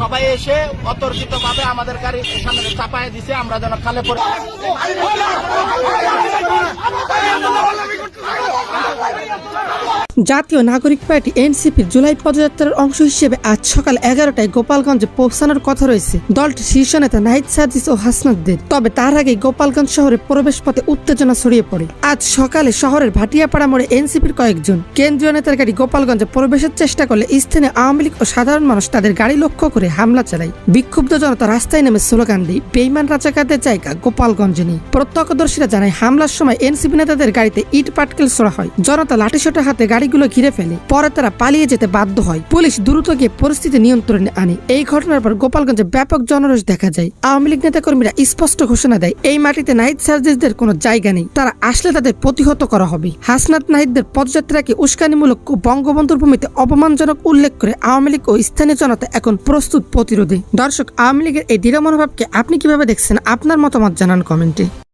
সবাই এসে অতর্কিত ভাবে আমাদের গাড়ি সামনে চাপায় দিছে আমরা যেন খালে পড়ে জাতীয় নাগরিক পার্টি এনসিপির জুলাই পদযাত্রার অংশ হিসেবে আজ সকাল এগারোটায় গোপালগঞ্জে পৌঁছানোর কথা রয়েছে। দলটির শীর্ষ নেতা নাহিদ সাজিস ও হাসনাদদের তবে তার আগে গোপালগঞ্জ শহরে প্রবেশ পথে উত্তেজনা ছড়িয়ে পড়ে। আজ সকালে শহরের ভাটিয়াপাড়া মোড়ে এনসিপির কয়েকজন। কেন্দ্রীয় নেতার গাড়ি গোপালগঞ্জে প্রবেশের চেষ্টা করলে স্থানীয় আওয়ামী লীগ ও সাধারণ মানুষ তাদের গাড়ি লক্ষ্য করে হামলা চালায়। বিক্ষুব্ধ জনতা রাস্তায় নেমে স্লোগান দেয়, বেইমান রাজাকারদের জায়গা গোপালগঞ্জে নেই। প্রত্যক্ষদর্শীরা জানায়, হামলার সময় এনসিপি নেতাদের গাড়িতে ইট পাটকেল ছোড়া হয়। জনতা লাঠিসোটা হাতে গাড়িগুলো ঘিরে ফেলে। পরে তারা পালিয়ে যেতে বাধ্য হয়। পুলিশ দ্রুত গিয়ে পরিস্থিতি নিয়ন্ত্রণে আনে। এই ঘটনার পর গোপালগঞ্জে ব্যাপক জনরোষ দেখা যায়। আওয়ামী লীগ নেতাকর্মীরা স্পষ্ট ঘোষণা দেয়, এই মাটিতে নাহিদ সার্জিসদের কোনো জায়গা নেই। তারা আসলে তাদের প্রতিহত করা হবে। হাসনাত নাহিদদের পদযাত্রাকে উস্কানিমূলক ও বঙ্গবন্ধুর ভূমিতে অপমানজনক উল্লেখ করে আওয়ামী লীগ ও স্থানীয় জনতা এখন প্রস্তুত প্রতিরোধে। দর্শক, আওয়ামী লীগের এই দৃঢ় মনোভাবকে আপনি কীভাবে দেখছেন? আপনার মতামত জানান কমেন্টে।